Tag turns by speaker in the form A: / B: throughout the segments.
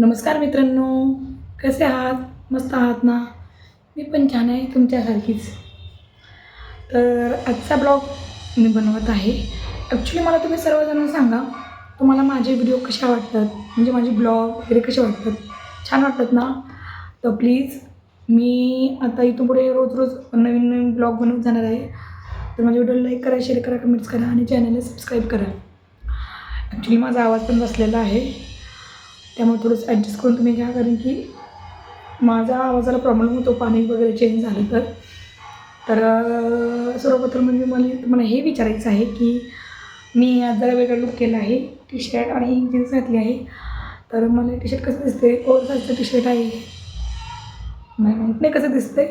A: नमस्कार मित्रांनो कसे आहात? मस्त आहात ना? मी पण छान आहे तुमच्यासारखीच. तर आजचा ब्लॉग मी बनवत आहे. ॲक्च्युली मला तुम्ही सर्वजण सांगा तुम्हाला माझे व्हिडिओ कशा वाटतात? म्हणजे माझे ब्लॉग वगैरे कसे वाटतात? छान वाटतात ना? तर प्लीज मी आता इथून पुढे रोज रोज नवीन नवीन ब्लॉग बनवत जाणार आहे. तर माझ्या व्हिडिओला लाईक करा शेअर करा कमेंट्स करा आणि चॅनलला सबस्क्राईब करा. ॲक्च्युली माझा आवाज पण बसलेला आहे. त्यामुळे थोडंसं ॲडजस्ट करून तुम्ही घ्या कारण की माझा आवाजाला प्रॉब्लेम होतो पाणी वगैरे चेंज झालं तर. तर सर्वप्रथम म्हणजे मला तुम्हाला हे विचारायचं आहे की मी आज जरा वेगळा लुक केला आहे टी शर्ट आणि जीन्स घातली आहे. तर मला टी शर्ट कसं दिसते ओवर साईजचं टी शर्ट आहे? नाही माहीत नाही कसं दिसते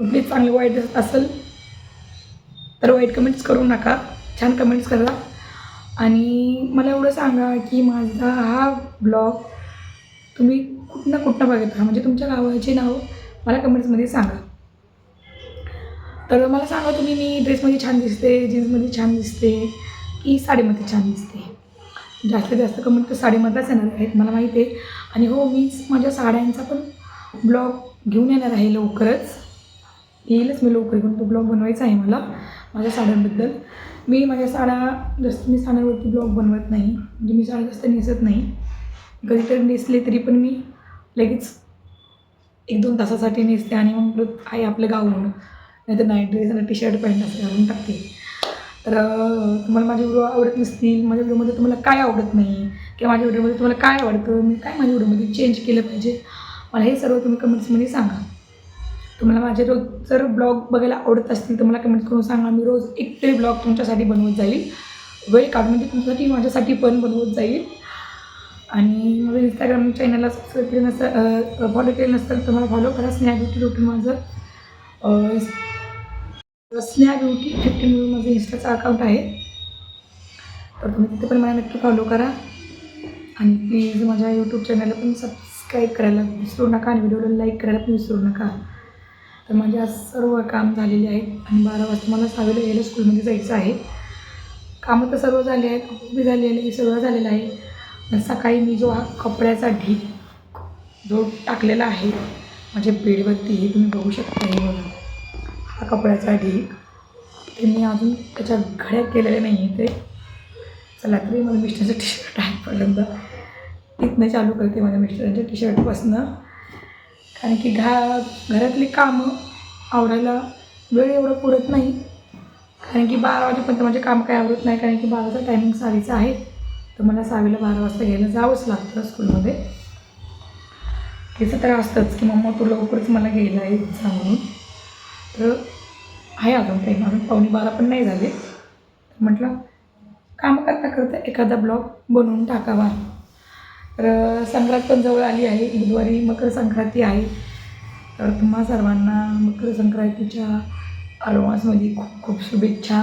A: प्लीज चांगलं वाईट असेल. तर वाईट कमेंट्स करू नका. छान कमेंट्स करा. आणि मला एवढं सांगा की माझा हा ब्लॉग तुम्ही कुठनं कुठनं बघत राहा. म्हणजे तुमच्या गावाचे नाव मला कमेंट्समध्ये सांगा. तर मला सांगा तुम्ही मी ड्रेसमध्ये छान दिसते जीन्समध्ये छान दिसते की साडीमध्ये छान दिसते? जास्तीत जास्त कमेंट तर साडीमधलाच येणार आहेत मला माहिती आहे. आणि हो मीच माझ्या साड्यांचा पण ब्लॉग घेऊन येणार आहे लवकरच. येईलच मी लवकर घेऊन तो ब्लॉग बनवायचा आहे मला माझ्या साड्यांबद्दल. मी माझ्या साड्या जास्त मी साड्यांवरती ब्लॉग बनवत नाही. म्हणजे मी साड्या जास्त नेसत नाही. कधीतरी नेसले तरी पण मी लगेच एक दोन तासासाठी नेसते आणि मग परत आहे आपलं गाव म्हणून नाही तर नाईट ड्रेस आणि टी शर्ट पॅन्ट असं घालून टाकते. तर तुम्हाला माझे व्हिडिओ आवडत नसतील माझ्या व्हिडिओमध्ये तुम्हाला काय आवडत नाही किंवा माझ्या व्हिडिओमध्ये तुम्हाला काय आवडतं मी काय माझ्या व्हिडिओमध्ये चेंज केलं पाहिजे मला हे सर्व तुम्ही कमेंट्समध्ये सांगा. तुम्हाला माझे रोज जर ब्लॉग बघायला आवडत असतील तर मला कमेंट करून सांगा. मी रोज एक तरी ब्लॉग तुमच्यासाठी बनवत जाईल. वेळ काढून म्हणजे तुमच्यासाठी माझ्यासाठी पण बनवत जाईल. आणि माझं इंस्टाग्राम चॅनलला सबस्क्राईब केलं नसतं फॉलो केलं नसतं तर मला फॉलो करा. स्नेहा ब्युटी रुटीन माझं. अं, स्नेहा ब्युटी फिफ्टीन म्हणून माझं इंस्टाचा अकाउंट आहे. तर तुम्ही तिथे पण मला नक्की फॉलो करा. आणि प्लीज माझ्या यूट्यूब चॅनलला पण सबस्क्राईब करायला विसरू नका आणि व्हिडिओला लाईक करायला पण विसरू नका. तर माझे आज सर्व काम झालेले आहेत आणि बारा वाजता मला सहावीला यायला स्कूलमध्ये जायचं आहे. कामं तर सर्व झाले आहेत उभी झालेली आहे सगळं झालेलं आहे. सकाळी मी जो हा कपड्याचा ढीक जो टाकलेला आहे माझ्या बेडवरती हे तुम्ही बघू शकता हे बघा. हा कपड्याचा ढीक ते मी अजून त्याच्या घड्या केलेल्या नाही आहे ते. चला तरी मला मिस्टरचं टी शर्ट आहे पर्यंत इथनं चालू करते माझ्या मिस्टरांच्या टी शर्टपासनं कारण की घा घरातली कामं आवरायला वेळ एवढं पुरत नाही. कारण की बारा वाजेपर्यंत माझे काम काय आवरत नाही कारण की बाराचा टायमिंग सहावीचा आहे. तर मला सहावीला बारा वाजता घ्यायला जावंच लागतं स्कूलमध्ये तिचं तर असतंच की मम्मा तू लवकरच मला घ्यायला येत जा म्हणून. तर आहे अजून टाईम अजून पावणे बारा पण नाही झाले. म्हटलं काम करता करता एखादा ब्लॉग बनवून टाकावा. तर संक्रांत पण जवळ आली आहे. बुधवारी मकर संक्रांती आहे. तर तुम्हा सर्वांना मकर संक्रांतीच्या ॲडव्हान्समध्ये खूप खूप शुभेच्छा.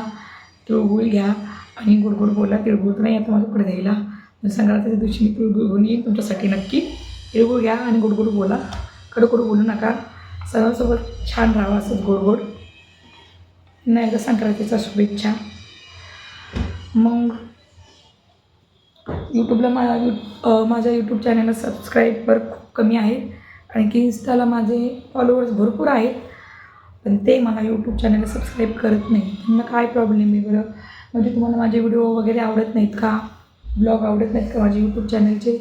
A: तिळगुळ घ्या आणि गुडगुड बोला तिळगुळ तर नाही आता माझ्याकडे द्यायला. म्हणजे संक्रांतीच्या दिवशी मी तिळगुळ घेऊन येईन तुमच्यासाठी नक्की. तिळगुळ घ्या आणि गुडगुड बोला कडकडू बोलू नका. सर्वांसोबत छान राहावा असंच गोडगोड. नाही तर संक्रांतीचा संक्रांतीच्या शुभेच्छा. मग यूट्यूबला माझ्या यू माझ्या यूट्यूब चॅनलला सबस्क्राईबर खूप कमी आहे. आणि की इन्स्टाला माझे फॉलोअर्स भरपूर आहेत. पण ते मला यूट्यूब चॅनलला सबस्क्राईब करत नाही त्यांना काय प्रॉब्लेम आहे बरं? म्हणजे तुम्हाला माझे व्हिडिओ वगैरे आवडत नाहीत का? ब्लॉग आवडत नाहीत का माझे यूट्यूब चॅनलचे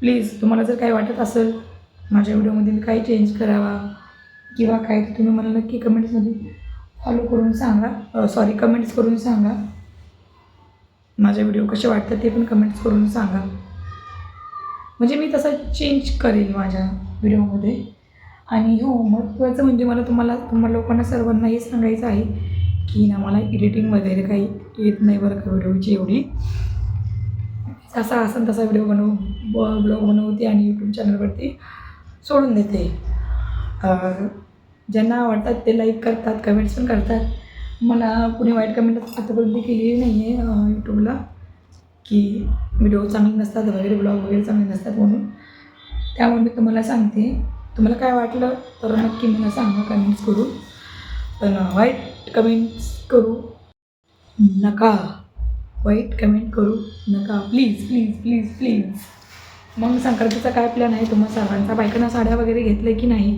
A: प्लीज तुम्हाला जर काही वाटत असेल माझ्या व्हिडिओमध्ये मी काही चेंज करावा किंवा काय तर तुम्ही मला नक्की कमेंट्समध्ये फॉलो करून सांगा. सॉरी कमेंट्स करून सांगा. माझे व्हिडिओ कसे वाटतात ते पण कमेंट्स करून सांगा. म्हणजे मी तसा चेंज करेल माझ्या व्हिडिओमध्ये. आणि हो महत्त्वाचं म्हणजे मला तुम्हाला तुम्हाला लोकांना सर्वांना हे सांगायचं आहे की ना मला एडिटिंग वगैरे काही येत नाही बरं का व्हिडिओची एवढी. जसा असेल तसा व्हिडिओ बनवू ब ब्लॉग बनवते आणि यूट्यूब चॅनलवरती सोडून देते. ज्यांना आवडतात ते लाईक करतात कमेंट्स पण करतात. मला कुणी वाईट कमेंट आतापर्यंत केलेली नाही आहे यूट्यूबला की व्हिडिओ चांगले नसतात वगैरे ब्लॉग वगैरे चांगले नसतात म्हणून. त्यामुळे मी तुम्हाला सांगते. तुम्हाला काय वाटलं तर नक्की मला सांगा कमेंट्स करू पण वाईट कमेंट्स करू नका. वाईट कमेंट करू नका. प्लीज प्लीज प्लीज प्लीज मग संक्रांतीचा काय प्लॅन आहे? तुम्हा सर्वांचा बायकांना साड्या वगैरे घेतल्या की नाही?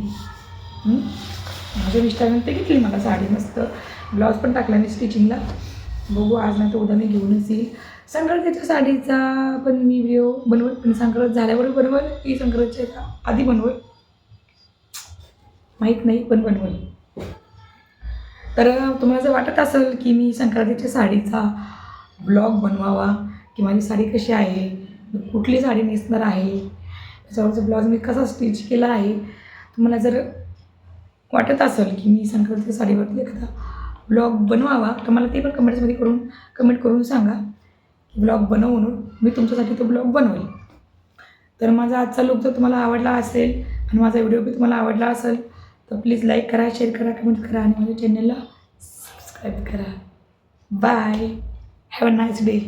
A: माझ्या मिस्टरांनी ते घेतली मला साडी मस्त. ब्लाऊज पण टाकला मी स्टिचिंगला. बघू आज नाही तर उद्या मी घेऊनच येईल संक्रांतीच्या साडीचा पण मी व्हिडिओ बनवत पण संक्रांत झाल्यावर बनवल. की संक्रांतीच्या आधी बनवल. माहीत नाही पण बनवल. तर तुम्हाला जर वाटत असेल की मी संक्रांतीच्या साडीचा ब्लॉग बनवावा की माझी साडी कशी आहे कुठली साडी नेसणार आहे त्याच्यावरचा ब्लाऊज मी कसा स्टिच केला आहे तुम्हाला जर वाटत असेल की मी संक्रांतीच्या साडीवरती एखादा ब्लॉग बनवावा तर मला ते पण कमेंट्समध्ये करून कमेंट करून सांगा की ब्लॉग बनव म्हणून मी तुमच्यासाठी तो ब्लॉग बनवेल. तर माझा आजचा लुक जर तुम्हाला आवडला असेल आणि माझा व्हिडिओ बी तुम्हाला आवडला असेल तर प्लीज लाईक करा शेअर करा कमेंट करा आणि माझ्या चॅनलला सबस्क्राईब करा. Bye have a nice day